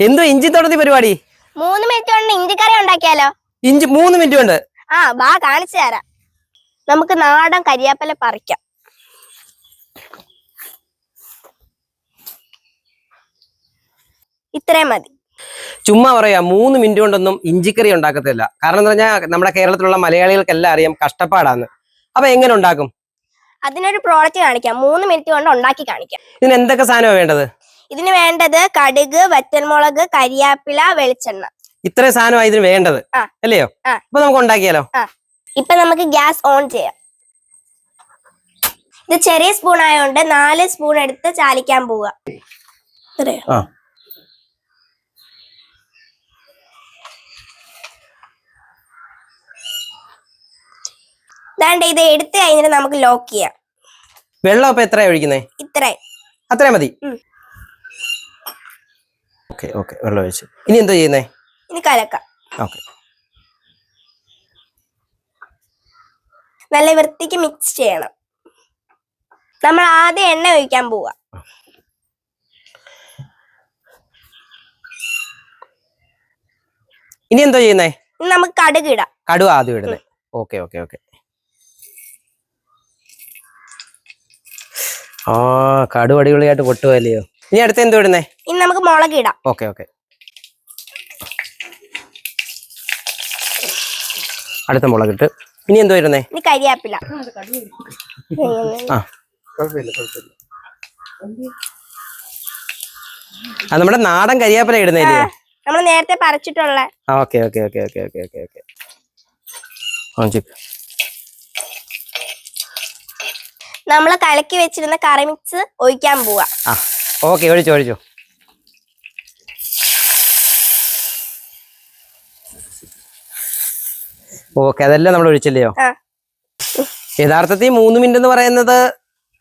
എന്തോ ഇഞ്ചി തുടർത്തി പരിപാടി? മൂന്ന് മിനിറ്റ് കൊണ്ട് ഇഞ്ചിക്കറി ഉണ്ടാക്കിയാലോ? ഇഞ്ചി മൂന്ന് മിനിറ്റ് കൊണ്ട്? ആ ബാ കാണിച്ചു തരാം. നമുക്ക് നാടൻ കരിയാപ്പല പറിക്കാം. ഇത്രയും മതി. ചുമ്മാ പറയാ മൂന്ന് മിനിറ്റ് കൊണ്ടൊന്നും ഇഞ്ചിക്കറി ഉണ്ടാക്കത്തില്ല. കാരണം എന്ന് പറഞ്ഞാൽ നമ്മുടെ കേരളത്തിലുള്ള മലയാളികൾക്കെല്ലാം അറിയാം കഷ്ടപ്പാടാന്ന് അപ്പൊ എങ്ങനെ ഉണ്ടാക്കും? അതിനൊരു പ്രോഡക്റ്റ് കാണിക്കാം. മൂന്ന് മിനിറ്റ് കൊണ്ട് ഉണ്ടാക്കി കാണിക്കാം. ഇതിന് എന്തൊക്കെ സാധനമാണ് വേണ്ടത്? ഇതിന് വേണ്ടത് കടുക് വറ്റൽമുളക് കരിയാപ്പില വെളിച്ചെണ്ണ. ഇത്രയും സാധനമാണ് ഇതിന് വേണ്ടത്. അല്ലയോ? ഇപ്പൊ നമുക്ക് ഉണ്ടാക്കിയാലോ? ഇപ്പൊ നമുക്ക് ഗ്യാസ് ഓൺ ചെയ്യാം. ഇത് ചെറിയ സ്പൂൺ ആയതുകൊണ്ട് നാല് സ്പൂൺ എടുത്ത് ചാലിക്കാൻ പോവുക. ഇതാണ്ട് ഇത് എടുത്തു കഴിഞ്ഞിട്ട് നമുക്ക് ലോക്ക് ചെയ്യാം. വെള്ളം അപ്പൊ എത്രയാ ഒഴിക്കുന്നേ? ഇത്രയും. അത്രയും മതി. ഓക്കെ ഓക്കെ വെള്ളം ഒഴിച്ചു. ഇനി എന്താ ചെയ്യുന്നേ? ഇനി കലക്കാം. ഓക്കെ. നല്ല വൃത്തിക്ക് മിക്സ് ചെയ്യണം. നമ്മൾ ആദ്യം എണ്ണ ഒഴിക്കാൻ പോവുക ഇനി എന്താ ചെയ്യുന്നേ? നമുക്ക് കടുക് ഇടാം. കടുവ ആദ്യം ഇടുന്നേ. Okay okay okay. ആ കടുവ അടിപൊളിയായിട്ട് പൊട്ടുവല്ലയോ ഇനി അടുത്ത് എന്തോ ഇടുന്നേ? ഇനി നമുക്ക് മുളക് ഇടാം. Okay okay. അടുത്ത മുളക് ഇട്ട്. ഇനി എന്തോ ഇടുന്നേ? ഇനി കരിയാപ്പില. ആ. ആ നമ്മുടെ നാടൻ കരിയാപ്പില ഇടുന്നേ നമ്മൾ നേരത്തെ പറിച്ചിട്ടുള്ള. Okay okay okay okay okay okay okay. നമ്മൾ നമ്മൾ കലക്കി വെച്ചിരുന്ന കറി മിക്സ് ഒഴിക്കാൻ പോവാ. ഓക്കെ ഒഴിച്ചു ഒഴിച്ചു. ഓക്കെ അതെല്ലാം നമ്മൾ ഒഴിച്ചില്ലയോ? യഥാർത്ഥത്തിൽ മൂന്ന് മിനിറ്റ് എന്ന് പറയുന്നത്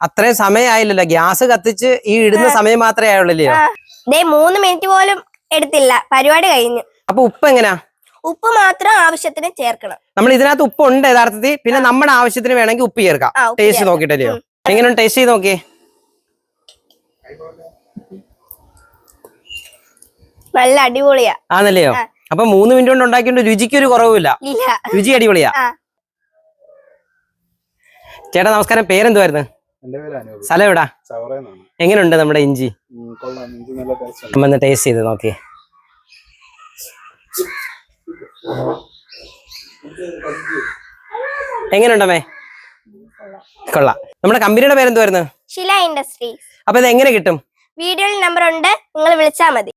അത്രയും സമയമായില്ലല്ലോ. ഗ്യാസ് കത്തിച്ച് ഈ ഇടുന്ന സമയം മാത്രമേ ആയുള്ളല്ലോ മൂന്ന് മിനിറ്റ് പോലും എടുത്തില്ല. പരിപാടി കഴിഞ്ഞു. അപ്പൊ ഉപ്പ് എങ്ങനാ? ഉപ്പ് മാത്രം ആവശ്യത്തിന് ചേർക്കണം. നമ്മൾ ഇതിനകത്ത് ഉപ്പ് ഉണ്ട് യഥാർത്ഥത്തിൽ. പിന്നെ നമ്മുടെ ആവശ്യത്തിന് വേണമെങ്കിൽ ഉപ്പ് ചേർക്കാം. ടേസ്റ്റ് നോക്കിട്ടല്ലയോ എങ്ങനെ ടേസ്റ്റ് ചെയ്ത് നോക്കിയേ. നല്ല അടിപൊളിയാ. ആണല്ലയോ. അപ്പൊ മൂന്ന് മിനിറ്റ് കൊണ്ട് ഉണ്ടാക്കിയോണ്ട് രുചിക്ക് ഒരു കുറവുമില്ല. രുചി അടിപൊളിയാ. ചേട്ടാ നമസ്കാരം. പേരെന്തുവായിരുന്നു? സ്ഥലം എവിടാ? എങ്ങനെയുണ്ട് നമ്മുടെ ഇഞ്ചി? ഉം, കൊള്ളാം. ഇഞ്ചി നല്ല ടേസ്റ്റ് ഉണ്ട്. നമ്മ ടേസ്റ്റ് ചെയ്ത് നോക്കിയേ എങ്ങനെയുണ്ടമ്മേ കൊള്ളാം. നമ്മുടെ കമ്പനിയുടെ പേരെന്തുവായിരുന്നു? ശില ഇൻഡസ്ട്രീസ്. അപ്പൊ ഇത് എങ്ങനെ കിട്ടും? വീഡിയോയിൽ നമ്പർ ഉണ്ട് നിങ്ങൾ വിളിച്ചാൽ മതി.